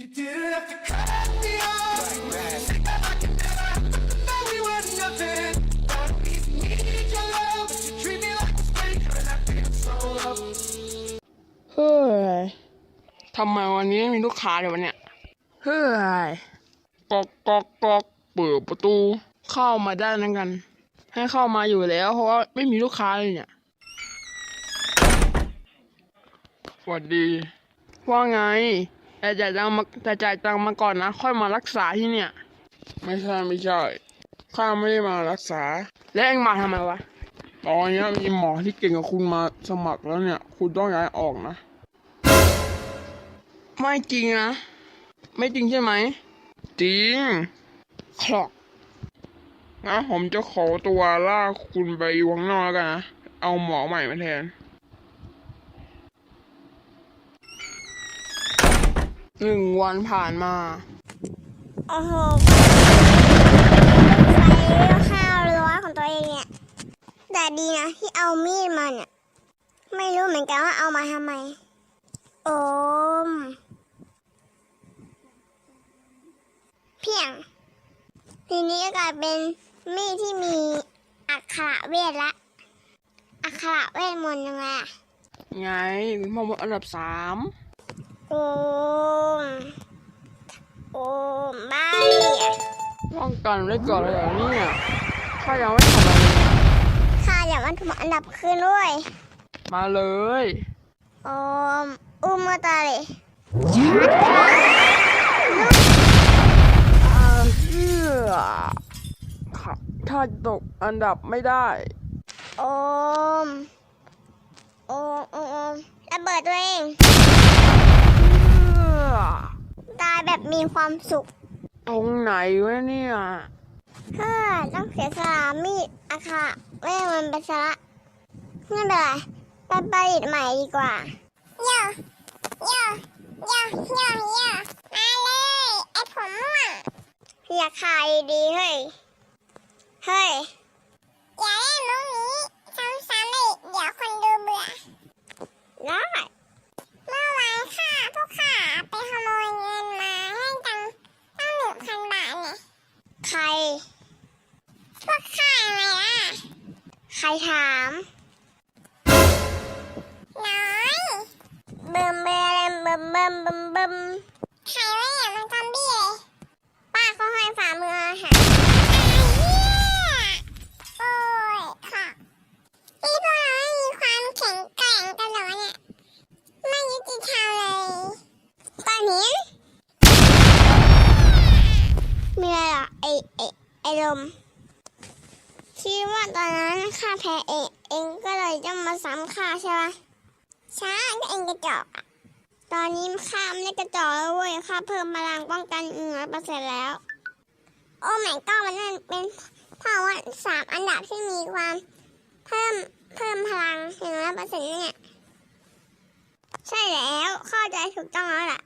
You didn't have to cut me off. I can never know we were nothing. Don't need your love, but you treat me like a stranger, and I feel so low. เฮ้ยทำไมวันนี้ไม่มีลูกค้าเลยวะเนี่ย เฮ้ยก๊อกก๊อกก๊อกเปิดประตู เข้ามาได้นั่นกัน ให้เข้ามาอยู่แล้ว เพราะว่าไม่มีลูกค้าเลยเนี่ยสวัสดี ว่าไง แต่จ่ายตังค์มาแต่จ่ายตังค์มาก่อนนะ ค่อยมารักษาที่เนี่ย ไม่ใช่ไม่ใช่ข้าไม่ได้มารักษา แล้วเอ็งมาทำไมวะ ตอนนี้มีหมอที่เก่งกับคุณมาสมัครแล้วเนี่ย คุณต้องย้ายออกนะ ไม่จริงนะ ไม่จริงใช่ไหม จริงคลอกงั้นผมจะขอตัวลากคุณไปอยู่ข้างนอกแล้วกันนะ เอาหมอใหม่มาแทน หนึ่งวันผ่านมาโอ้โหใช้ข้าวร้อยของตัวเองเนี่ย แต่ดีนะที่เอามีดมาเนี่ย ไม่รู้เหมือนกันว่าเอามาทำไม โอม เพียง ทีนี้ก็กลายเป็นมีดที่มีอักขระเวทละ อักขระเวทมนต์ยังไงอะไงเป็นพ่อมดอันดับสาม โอม โอมบ้าเนี่ยป้องกันไว้ก่อนเลยเหรอเนี่ยข้ายังไม่ทำอะไรเลยข้าอยากมันถูกอันดับขึ้นด้วย มาเลย โอม อุมตาเลยอาเชื่อค่ะถ้าตกอันดับไม่ได้ โอม โอมโอมโอมระเบิดตัวเอง ตายแบบมีความสุข ตรงไหนวะเนี่ยเฮ้อต้องเสียสละมีดอาคาเว้ยมันไปซะละไม่เป็นไรไปประดิษฐ์ใหม่ดีกว่าโยโยโยโยโยมาเลยไอ้ผมม่วงอยากขายดีเฮ้ย เฮ้ย อย่าเล่นมุกนี้ซ้ำๆเลยเดี๋ยวคนดูเบื่อได้เมื่อวาน ค่าไปขโมยเงินมาให้ตังตั้งหนึ่งพันบาทเนี่ยใคร พวกข้าไงล่ะ ใครถาม น้อยเบิ่มเบิ่มเบิ่มเบิ่มเบิ่มเบิ่มใครวะเนี่ยมันซอมบี้เลยป้าเขาให้ฝ่ามืออาหารโอ้ยค่ะนี่พวกเราไม่มีความแข็งแกร่งกันเหรอเนี่ย ไม่ยุติธรรมเลยก้อนหินมีอะไรอะไอไอไอลมคิดว่าตอนนั้นข้าแพ้เองเองก็เลยจะมาซ้ำข้าใช่ไหมใช่ก็เองกระจอกอะตอนนี้ข้าไม่ได้กระจอกแล้วเว้ยข้าเพิ่มพลังป้องกันหนึ่งร้อยเปอร์เซ็นต์แล้ว โอ้แม่ก็มันนั่นเป็นเพราะว่าสามอันดับที่มีความ เพิ่มเพิ่มพลังหนึ่งร้อยเปอร์เซ็นต์เนี่ย ใช่แล้วเข้าใจถูกต้องแล้วล่ะ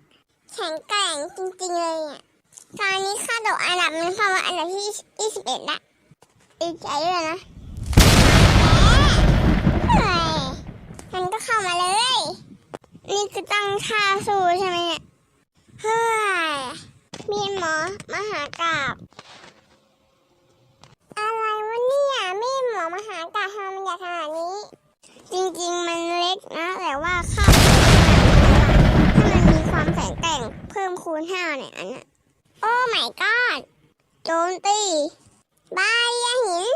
แข็งแกร่งจริงๆเลยอะตอนนี้ข้าตกอันดับนึงเพราะว่าอันดับที่ยี่สิบเอ็ดละดีใจด้วยนะเฮ้ยมันก็เข้ามาเลย นี่คือตั้งท่าสู้ใช่ไหมเนี่ยเฮ้ยมีหมอมหากราบอะไรวะเนี่ยมีหมอมหากราบทำไมมันใหญ่ขนาดนี้ จริงๆมันเล็กนะ แต่ว่าค่าถ้า ร่งเพิ่มคูณห้าเนี่ยอันน่ะโอ้ my god โจมตีบายยาหิน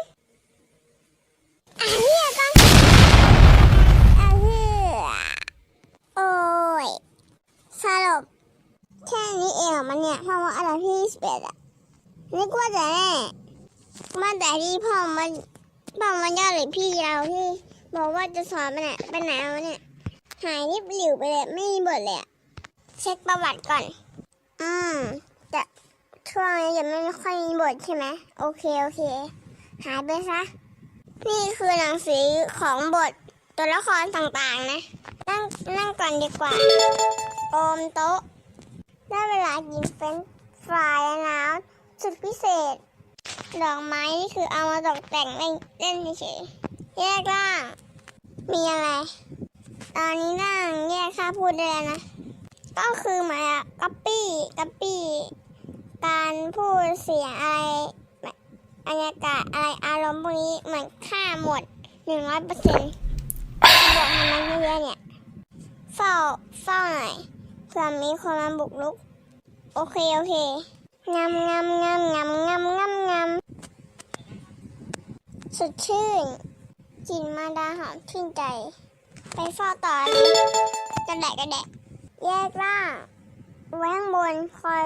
อะเฮียต้องอะเฮียโอ้ยสรุปแค่นี้เองมันเนี่ยพราะว่าอันดับที่สิบเอ็ดอะนึกว่าจะแน่มาแต่ที่พ่อมันพ่อมันยอดเลยพี่เราที่บอกว่าจะสอนไปไหนไปไหนวะเนี่ยหายริบหลิวไปเลยไม่มีบทเลยอะ เช็คประวัติก่อน อืมแต่ช่วงนี้ยังไม่ค่อยมีบทใช่ไหม โอเค โอเค หายไปซะ นี่คือหนังสือของบทตัวละครต่างๆนะ นั่งนั่งก่อนดีกว่า โอมโต๊ะ ได้เวลากินเฟรนช์ฟรายแล้วสุดพิเศษ ดอกไม้นี่คือเอามาตกแต่งเล่นเล่นเฉยแยกล่าง มีอะไร ตอนนี้ร่างแยกค่าพูดได้แล้วนะ ก็คือเหมือนอะก๊อปปี้ก๊อปปี้การพูดเสียงอะไรบรรยากาศอะไรอารมณ์พวกนี้เหมือนค่าหมดหนึ่งร้อยเปอร์เซ็นต์บอกทำไมเยอะเนี่ยเฝ้าเฝ้าหน่อยเผื่อมีคนมาบุกรุก โอเค โอเคงามงามงามงามงามงามงามสดชื่นกลิ่นมาดาหอมชื่นใจ ไปเฝ้าต่อเลยกระแดะกระแดะ แยกร่างไว้ข้างบนคอย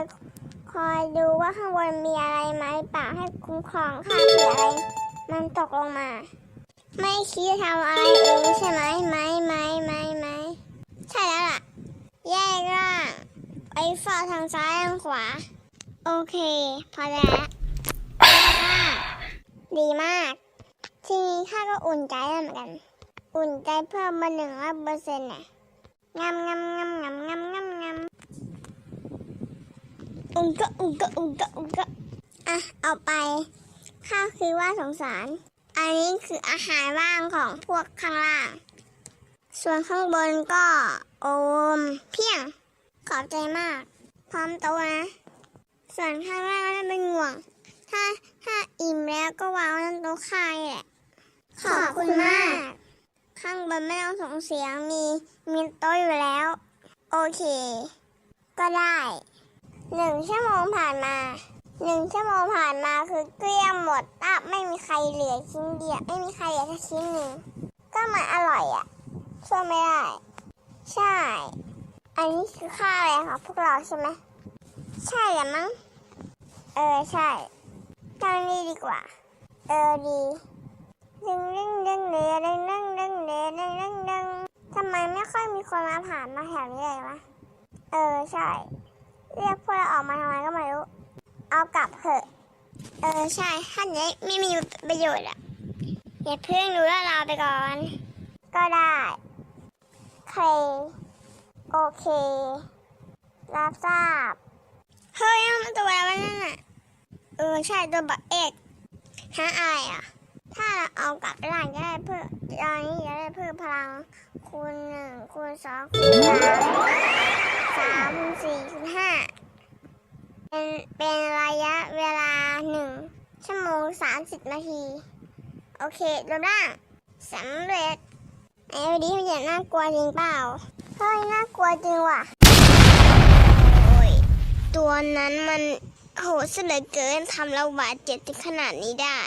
คอยดูว่าข้างบนมีอะไรไหมป่าให้คุ้มครองข้าเผื่ออะไรมันตกลงมา ไม่คิดทำอะไรเองใช่ไหมไหมไหมไหมไหมใช่แล้วล่ะ แยกร่างไปเฝ้าทางซ้ายทางขวา โอเค พอแล้วแยกร่างดีมาก ทีนี้ข้าก็อุ่นใจแล้วเหมือนกัน อุ่นใจเพิ่มมาหนึ่งร้อยเปอร์เซ็นต์น่ะ งามงามงามงามงามงามงามอุงก็อุงก็อุงก็อุงก็อะเอาไปข้าวคือว่าสงสาร อันนี้คืออาหารว่างของพวกข้างล่าง ส่วนข้างบนก็โอมเพียง ขอบใจมาก พร้อมโตะนะ ส่วนข้างล่างก็จะเป็นห่วง ถ้าถ้าอิ่มแล้วก็วางไว้บนโต๊ะข้าวนี่แหละ ขอบคุณมาก ข้างบนไม่ต้องส่งเสียงมีมีโต๊ะอยู่แล้ว โอเค ก็ได้หนึ่งชั่วโมงผ่านมาหนึ่งชั่วโมงผ่านมาคือเกลี้ยงหมดอะไม่มีใครเหลือชิ้นเดียวไม่มีใครเหลือแค่ชิ้นหนึ่งก็มันอร่อยอะช่วยไม่ได้ ใช่ อันนี้คือค่าอะไรของพวกเราใช่ไหมใช่แหละมั้งเออใช่ทำนี้ดีกว่า เออดี ดึงดึงดึงเดดึงดึงดึงเดดึงดึงดึงทำไมไม่ค่อยมีคนมาผ่านมาแถวนี้เลยวะ เออใช่ เรียกพวกเราออกมาทำไมก็ไม่รู้ เอากลับเถอะ เออใช่ท่านนี้ไม่มีประโยชน์อะอย่าเพิ่งรู้แล้วเราไปก่อน ก็ได้เคโอเค รับทราบ เฮ้ยมันตัวอะไรวะนั่นน่ะเออใช่ตัวบักเอกฮะอะไรอะ ถ้าเราเอากลับร่างจะได้เพิ่มตอนนี้จะได้เพิ่มพลังคูณหนึ่งคูณสองคูณสามสามคูณสี่คูณห้าเป็นเป็นระยะเวลาหนึ่งชั่วโมงสามสิบนาที โอเครวมร่างสำเร็จไอ้วันนี้มันจะน่ากลัวจริงเปล่าเฮ้ยน่ากลัวจริงว่ะโอ้ยตัวนั้นมันโหดเสยเหลือเกินทำเราบาดเจ็บถึงขนาดนี้ได้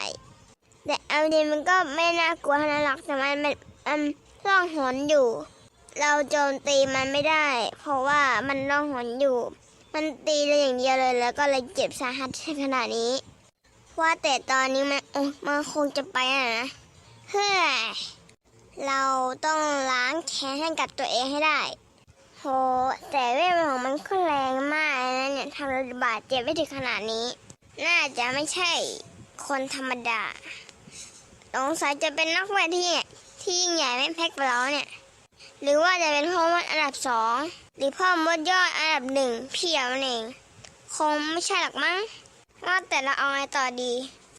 แต่เอาดีมันก็ไม่น่ากลัวนาดหรอกแต่มันมันมันล่องหนอยู่ เราโจมตีมันไม่ได้ เพราะว่ามันล่องหนอยู่ มันตีเราอย่างเดียวเลยแล้วก็เลยเจ็บสาหัสขนาดนี้ ว่าแต่ตอนนี้มันโอ้มันคงจะไปแล้วนะเฮ้ยเราต้องล้างแค้นให้กับตัวเองให้ได้โหแต่เวทของมันก็แรงมากนะเนี่ยทำเราบาดเจ็บไม่ถึงขนาดนี้ น่าจะไม่ใช่คนธรรมดา สงสัยจะเป็นนักเวทที่ที่ยิ่งใหญ่ไม่แพ้กับเราเนี่ย หรือว่าจะเป็นพ่อมดอันดับสองหรือพ่อมดยอดอันดับหนึ่งเพียวนั่นเองคงไม่ใช่หรอกมั้งว่าแต่เราเอาไงต่อดี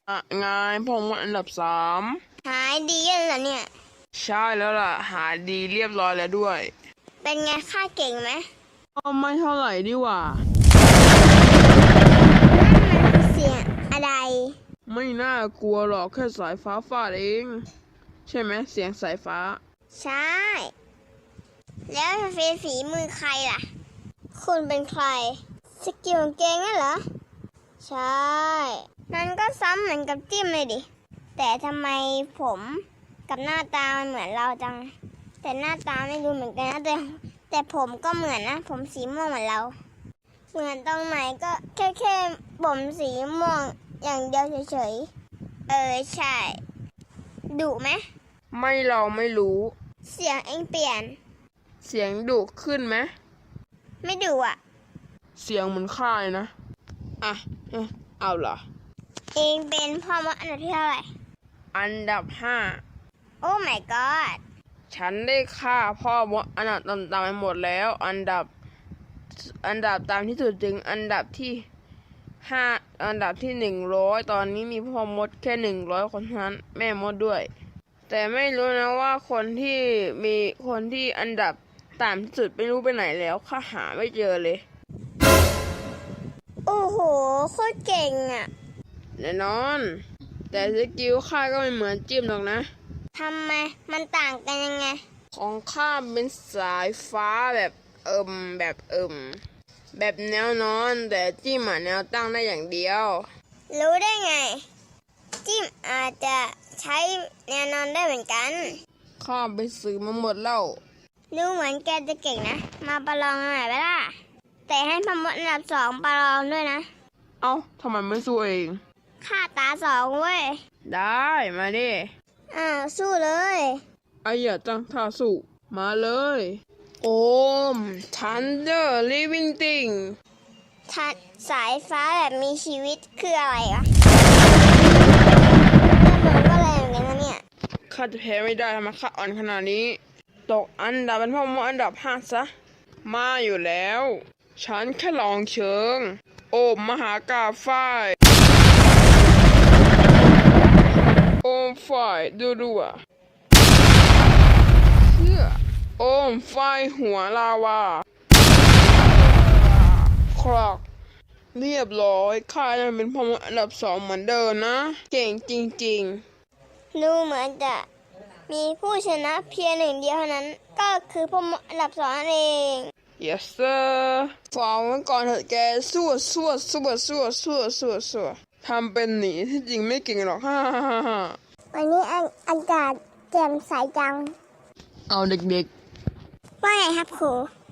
อะไงผมว่าอันดับสามหายดีแล้วเหรอเนี่ย ใช่แล้วล่ะ หาดีเรียบร้อยแล้วด้วย เป็นไงค่าเก่งไหมก็ไม่เท่าไหร่ดีกว่ามันเสียงอะไร ไม่น่ากลัวหรอกแค่สายฟ้าฟาดเอง ใช่ไหมเสียงสายฟ้า ใช่ แล้วเป็นฝีมือใครล่ะ คุณเป็นใคร สกิลของเกงนั่นเหรอ ใช่ นั่นก็ซ้ำเหมือนกับจิ้มเลยดิ แต่ทำไมผมกับหน้าตามันเหมือนเราจัง แต่หน้าตาไม่ดูเหมือนกันนะแต่แต่ผมก็เหมือนนะ ผมสีม่วงเหมือนเรา เหมือนตรงไหนก็แค่แค่ผมสีม่วง อย่างเดียวเฉยๆ เออใช่ดุไหม ไม่เราไม่รู้ เสียงเองเปลี่ยน เสียงดุขึ้นไหม ไม่ดุอะ เสียงเหมือนค่ายนะ อะเอ๊ะเอาเหรอ เองเป็นพ่อมดอันดับที่เท่าไหร่ อันดับห้า โอ้ my god ฉันได้ฆ่าพ่อมดอันดับต่ำๆไปหมดแล้ว อันดับ อันดับตามที่สุดจึงอันดับที่ ห้าอันดับที่หนึ่งร้อยตอนนี้มีพ่อมดแค่หนึ่งร้อยคนเท่านั้นแม่มดด้วย แต่ไม่รู้นะว่าคนที่มีคนที่อันดับตามที่สุดไม่รู้ไปไหนแล้วข้าหาไม่เจอเลย โอ้โหโคตรเก่งอะแน่นอน แต่สกิลข้าก็ไม่เหมือนจิ้มหรอกนะ ทำไมมันต่างกันยังไง ของข้าเป็นสายฟ้าแบบเอิมแบบเอิม แบบแนวนอน แต่จิ้มอะแนวตั้งได้อย่างเดียว รู้ได้ไง จิ้มอาจจะใช้แนวนอนได้เหมือนกัน ข้าไปซื้อมาหมดแล้วดูเหมือนแกจะเก่งนะ มาประลองหน่อยไหมล่ะ แต่ให้พมดอันดับสองประลองด้วยนะ เอ้าทำไมไม่สู้เองค่าตาสองเว้ย ได้มาดิ อ่าวสู้เลยไอ้อย่าตั้งท่าสู้มาเลย โอม Thunder Living Thing ทัดสายฟ้าแบบมีชีวิตคืออะไรวะมันก็แรงเหมือนกันนะเนี่ยข้าจะแพ้ไม่ได้ทำไมข้าอ่อนขนาดนี้ ตกอันดับเป็นพ่อมดอันดับห้าซะ มาอยู่แล้ว ฉันแค่ลองเชิง โอมมหากาฝ้ายโอมฝ่ายดูดูอะเชื่อ โอมฝ่ายหัวลาวาครอกเรียบร้อยข้ายังเป็นพ่อมดอันดับสองเหมือนเดิมนะ เก่งจริงๆ ดูเหมือนจะมีผู้ชนะเพียงหนึ่งเดียวเท่านั้น ก็คือพมดอันดับสองนั่นเอง yes sir ฝากไว้ก่อนเถอะแกสู้สู้สู้สู้สู้สู้สู้ทำเป็นหนีที่จริงไม่เก่งหรอกฮ่าฮ่าฮ่าฮ่าวันนี้อาอากาศแจ่มใสจัง เอาเด็ก ว่าไงครับครู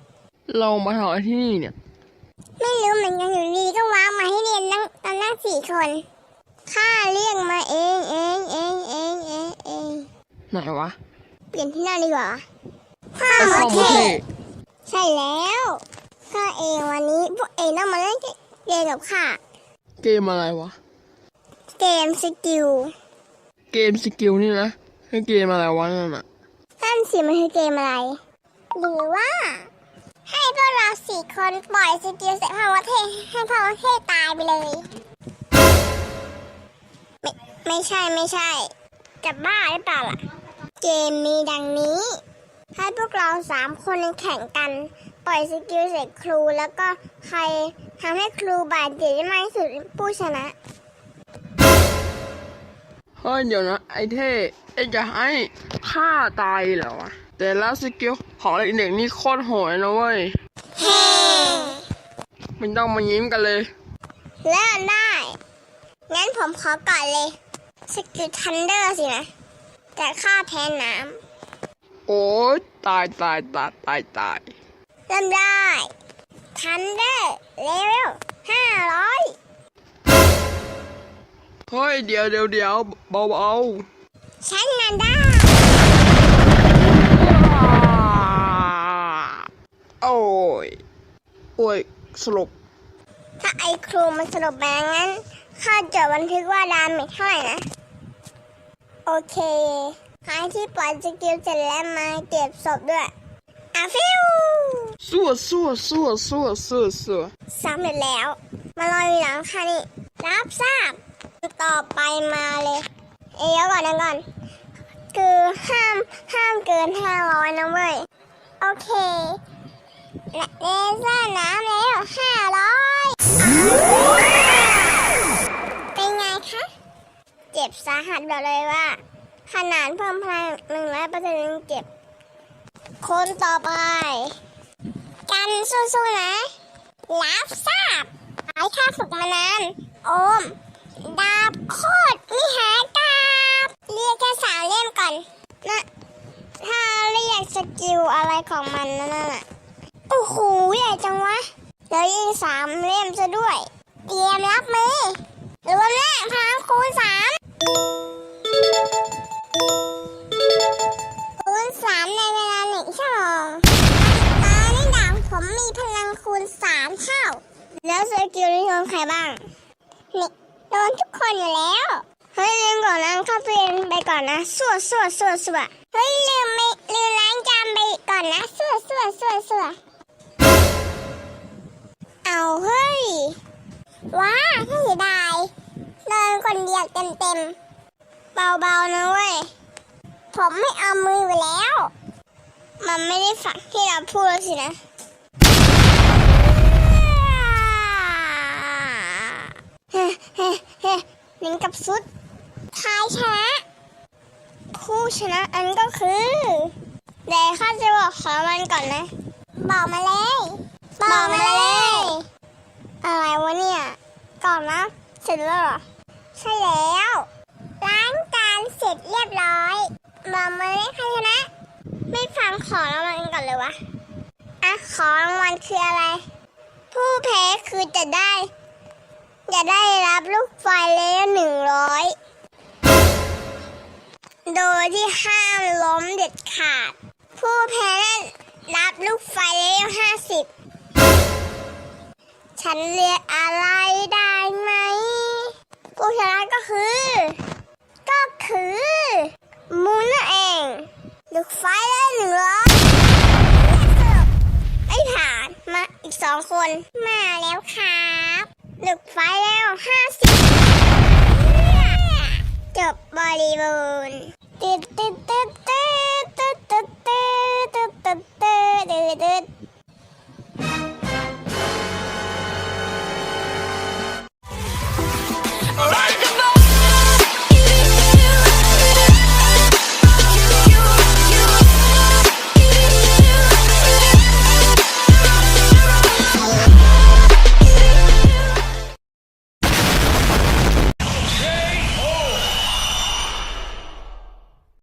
ๆเรามาทำอะไรที่นี่เนี่ย ไม่รู้เหมือนกันอยู่ดีก็ว้ามาให้เรียนนั่งตอนนั่งสี่คน ข้าเรียกมาเองเองเองเองเองเองไหนวะเปลี่ยนที่นั่งดีกว่าข้าไอ้หมข้าดโมเทเทใช่แล้วข้าเองวันนี้พวกเองต้องมาเล่นเกมกับข้า เกมอะไรวะ เกมสกิล เกมสกิลนี่นะคือเกมอะไรวะนั่นน่ะนั่นสิมันคือเกมอะไร หรือว่า ให้พวกเราสี่คนปล่อยสกิลเสร็จพ่อวัเทให้พ่อวัเทตายไปเลย ไม่ไม่ใช่ไม่ใช่ จะบ้าหรือเปล่าล่ะ เกมมีดังนี้ ให้พวกเราสามคนแข่งกัน ปล่อยสกิลเสร็จครูแล้วก็ใครทำให้ครูบาดเจ็บได้มากที่สุดผู้ชนะเฮ้ยเดี๋ยวนะไอ้เท่ไอ้จะให้ฆ่าตายเหรอวะ แต่ละสกิลของเด็กๆนี่โคตรโหดเลยนะเว้ยเฮ้ไม่ต้องมายิ้มกันเลยเริ่มได้ งั้นผมขอก่อนเลย สกิลทันเดอร์สินะจะฆ่าแทนน้โอ้ยตายตายตายตายตายำเริ่มได้ ทันเดอร์เลเวลห้าร้อยเฮ้ย เดี๋ยวเดี๋ยวเดี๋ยวเบาเบาฉันนันได้ โอ้ย โอ้ย สลบ ถ้าไอครูมันสรุปแบบงั้นข้าจดบันทึกว่าดาเมจเท่าไหร่นะ โอเคใครที่ปล่อยสกิลเสร็จแล้วมาเก็บศพด้วยอาฟิวสู้สู้สู้สู้สู้สู้สำเร็จแล้ว มารออยู่หลังค่ะนี่ รับทราบ ต่อไปมาเลย เอ้ยเดี๋ยวก่อนนะก่อน คือห้ามห้ามเกินห้าร้อยนะเว้ย โอเคและ เลเซอร์น้ำแล้วห้าร้อยเป็นไงคะ เจ็บสาหัสบอกเลยว่า ขนาดเพิ่มพลังหนึ่งร้อยเปอร์เซ็นต์ยังเจ็บ คนต่อไป กันสู้ๆนะรับทราบหายข้าฝึกมานาน โอม ดาบโคตรมิหากาบเรียกแค่สามเล่มก่อนนะถ้าเรียกสกิลอะไรของมันนั่นน่ะ โอ้โหใหญ่จังวะแล้วยิงสามเล่มซะด้วย เตรียมรับมือรวมแรกพลังคูณสามคูณสามในเวลาหนึ่งชั่วโมงตอนนี้ดาบผมมีพลังคูณสามเท่า แล้วสกิลนี้โดนใครบ้างนี่โดนทุกคนอยู่แล้วเฮ้ยลืมก่อนล้างข้าเปลี่ยนไปก่อนนะสั่วสั่วสั่วสั่วเฮ้ยลืมไม่ลืมล้างจานไปก่อนนะสั่วสั่วสั่วสั่ว เอาเฮ้ย ว้าเสียดายโดนคนเดียวเต็มเต็มๆ เบาๆนะเว้ย ผมไม่เอามือไปแล้ว มันไม่ได้ฟังที่เราพูดสินะเฮ้เฮ้เฮ้ลิงกับซุดทายชนะ ผู้ชนะอันก็คือเดี๋ยวข้าจะบอกขอมันก่อนนะ บอกมาเลย บอกมาเลย อะไรวะเนี่ย ก่อนนะ เสร็จแล้วเหรอ ใช่แล้ว ล้างจานเสร็จเรียบร้อย บอกมาเลยใครชนะ ไม่ฟังขอรางวัลก่อนเลยวะ อะ ขอรางวัลคืออะไร ผู้แพ้คือจะได้ จะได้รับลูกไฟเลยหนึ่งร้อย โดยที่ห้ามล้มเด็ดขาด ผู้แพ้รับลูกไฟเลเวลห้าสิบ ฉันเรียกอะไรได้ไหมผู้ชนะก็คือ ก็คือมูนนั่นเองลูกไฟได้หนึ่งร้อยไม่ผ่านมาอีกสองคน มาแล้วครับลูกไฟแล้วห้าสิบจบบริบูรณ์